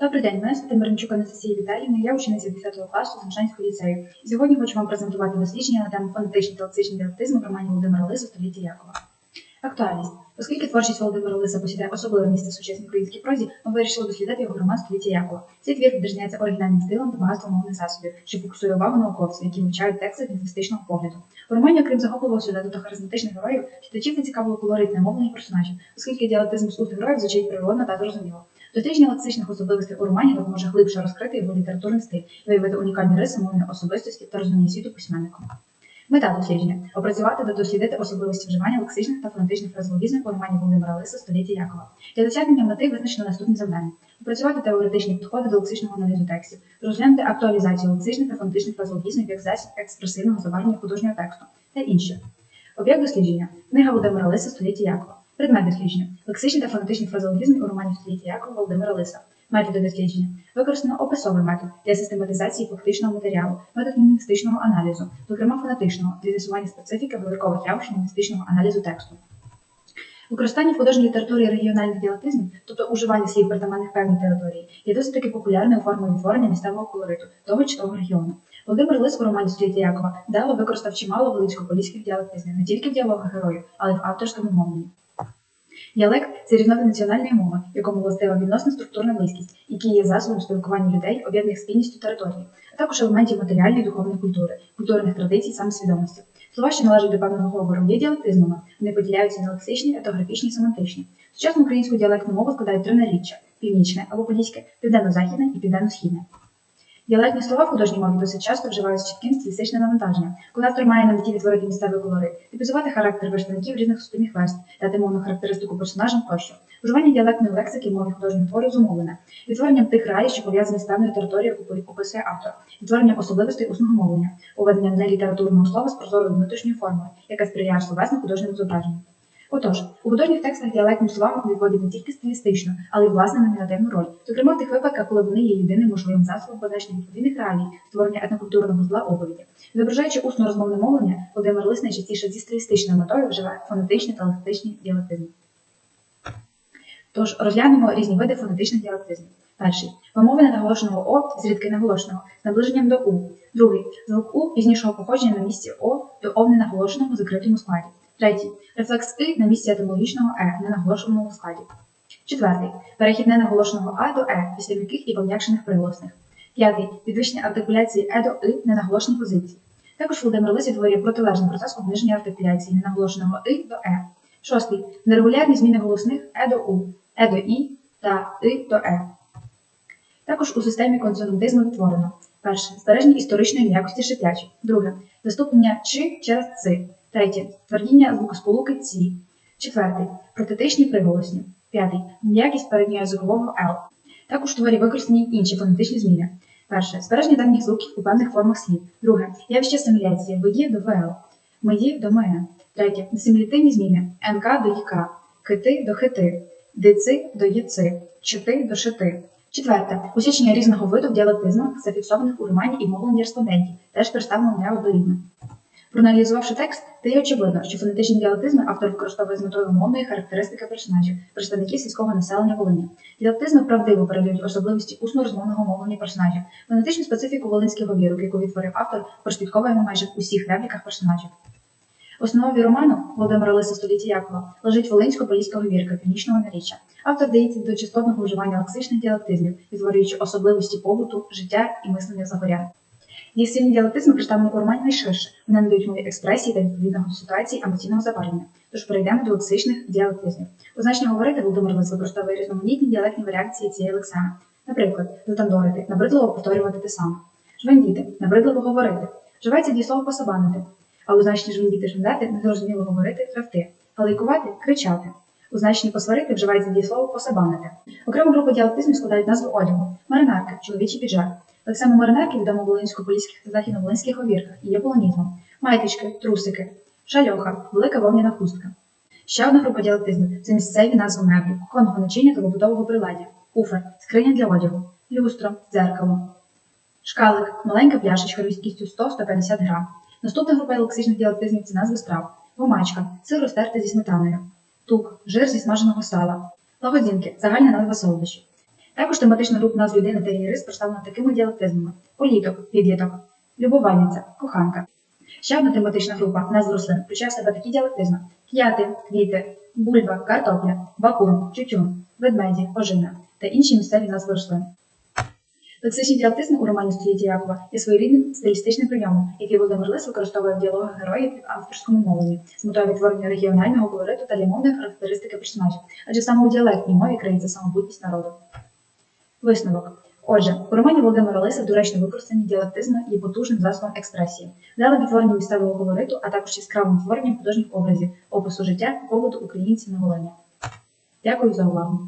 Добрий день, мене звати Мирончук Анастасія Віталіївна, я учениця 10 класу Замшанського ліцею. Сьогодні хочу вам презентувати дослідження на тему фонетичний та лексичний діалектизм в романі Володимира Лиса «Століття Якова. Актуальність. Оскільки творчість Володимира Лиса посідає особливе місце в сучасній українській прозі, ми вирішили дослідити його роман «Століття Якова. Цей твір відрізняється оригінальним стилем та багатством мовних засобів, що фокусує увагу науковців, які вивчають тексти з лінгвістичного погляду. У романі, окрім захопливого сюжету та харизматичних героїв, читачів зацікавило колоритне мовлення персонажів, оскільки діалектизм з героїв звучить природно та зрозуміло. Дослідження лексичних особливостей у романі допоможе глибше розкрити його літературний стиль, виявити унікальні риси мовної особистості та розуміння світу письменником. Мета дослідження опрацювати та дослідити особливості вживання лексичних та фонетичних фразеологізмів у романі Володимира Лиса «Століття Якова. Для досягнення мети визначено наступні завдання: опрацювати теоретичні підходи до лексичного аналізу текстів, розглянути актуалізацію лексичних та фонетичних фразеологізмів як засіб експресивного забарвлення художнього тексту та інше. Об'єкт дослідження книга Володимира Лиса «Століття Якова. Предмет дослідження лексичні та фонетичні фразеологізми у романі «Століття Якова Володимира Лиса. Методи дослідження використано описовий метод для систематизації фактичного матеріалу, метод лінгвістичного аналізу, зокрема фонетичного, для з'ясування специфіки вибіркових явищ лінгвістичного аналізу тексту. Використання в художній літературі регіональних діалектизмів, тобто уживання слів притаманних певній території, є досить таки популярною формою відтворення місцевого колориту того чи того регіону. Володимир Лис у романі «Століття Якова вдало використав чимало величкополіських діалектизмів не тільки в діалогах героїв, але й в авторському мовленні. Діалект це різновид національної мови, якому властива відносна структурна близькість, який є засобом спілкування людей, об'єднаних спільністю території, а також елементів матеріальної і духовної культури, культурних традицій, самосвідомості. Слова, що належать до певного говору, є діалектизмами, вони поділяються на лексичні, етографічні, семантичні. Сучасну українську діалектну мову складають три наріччя північне або поліське, південно-західне і південно-східне. Діалектні слова в художній мові досить часто вживають з чітким стилістичним навантаженням, коли автор має на меті відтворити місцевий колорит, типізувати характер представників різних суспільних верств, дати мовну характеристику персонажам тощо. Вживання діалектної лексики в мові художніх творів зумовлене, відтворенням тих реалій, що пов'язані з певною територією, яку описує автор, відтворенням особливостей усного мовлення, уведенням нелітературного слова з прозорою внутрішньою формою, яка сприяє словесним художнім зображенням. Отож, у художніх текстах діалектним словам відводять не тільки стилістичну, але й власне номінативну роль, зокрема в тих випадках, коли вони є єдиним можливим засобом позначення відповідних реалій, створення етнокультурного зла оповіді. Відображаючи усно розмовне мовлення, Володимир Лис найчастіше зі стилістичною метою вживає фонетичні та лексичні діалектизми. Тож розглянемо різні види фонетичних діалектизмів. Перший вимовлення наголошеного О з рідки наголошеного з наближенням до У. Другий звук У пізнішого походження на місці О до О в ненаголошеному закритому складі. Третій рефлекс И на місці етимологічного Е на наголошеному складі. Четвертий перехід ненаголошеного А до Е після м'яких і пом'якшених приголосних. П'ятий підвищення артикуляції Е до И на наголошеній позиції. Також Володимир Лис відтворює протилежний процес обниження артикуляції ненаголошеного И до Е. Шостий нерегулярні зміни голосних Е до У, Е до І та И до Е. Також у системі консонантизму відтворено перше збереження історичної м'якості шиплячі. Друге заступлення чи через ци. Третє твердіння звукосполуки ці. Четвертий протетичні приголосні. П'ятий м'якість передньоязикового Л. Також в творі використані інші фонетичні зміни. Перше збереження давніх звуків у певних формах слів. Друге явище асиміляції ВЄ до ВЛ, МЕ до МН. Третє асимілятивні зміни НК до ЄК, КИТИ до ХИТИ, ДИЦИ до ЄЦИ, ЧИТИ до ШИТИ. Четверте усічення різного виду в діалектизмах, зафіксованих у романі і мовленні респондентів, теж представлено неоднорідно. Проаналізувавши текст, стає очевидно, що фонетичні діалектизми автор використовує з метою мовної характеристики персонажів, представників сільського населення Волині. Діалектизми правдиво передають особливості усно-розмовного мовлення персонажів, фонетичну специфіку волинських говірок, яку відтворив автор, прослідковуємо майже в усіх репліках персонажів. В основі роману Володимира Лиса століття Якова лежить волинсько-поліська говірка північного наріччя. Автор дається до частотного вживання лексичних діалектизмів, відтворюючи особливості побуту, життя і мислення загорян. Її сильні діалектизми представлені у найширше. Вони надають мові експресії та відповідного ситуації емоційного забарвлення. Тож перейдемо до лексичних діалектизмів. У значенні говорити Володимир Лис використовує різноманітні діалектні варіації цієї лексеми. Наприклад, затандорити, набридливо повторювати те саме. Жвендіти, набридливо говорити. Вживається дієслово посабанити. А у значенні жвендіти жвендати незрозуміло говорити травти. Галайкувати кричати. У значенні посварити вживається дієслово посабанити. Окрему групу діалектизмів складають назву одягу, маринарки, чоловічий піджак. Лексема маринарки відомо в волинсько-поліських та західно-волинських говірках і є полонізмом. Майтички, трусики, шальоха, велика вовняна хустка. Ще одна група діалектизмів це місцеві назви меблів, кухонного начиння та побутового приладдя, куфер, скриня для одягу, люстро, дзеркало, шкалик, маленька пляшечка різкістю 100-150 грам. Наступна група лексичних діалектизмів це назви страв, гомачка, сир розтерти зі сметаною, тук, жир зі смаженого сала, лагодзінки, загальна назва солодощів. Також тематична група назв людини та її рис представлена такими діалектизмами: політок, підліток, любовальниця, коханка. Ще одна тематична група назв рослин включає в себе такі діалектизми: к'яти, квіти, бульба, картопля, бакун, тютюн, ведмеді, ожина та інші місцеві назви рослин. Лексичні діалектизми у романі Століття Якова є своєрідним стилістичним прийомом, який Володимир Лис використовує в діалогах героїв в авторському мовленні з метою відтворення регіонального колориту та для мовної характеристики персонажів, адже саме у діалектній мові криється самобутність народу. Висновок. Отже, у романі Володимира Лиса доречно використані діалектизми є потужним засобом експресії, дали відтворення місцевого колориту, а також яскравим творенням художніх образів, опису життя, побуту українців на Волині. Дякую за увагу.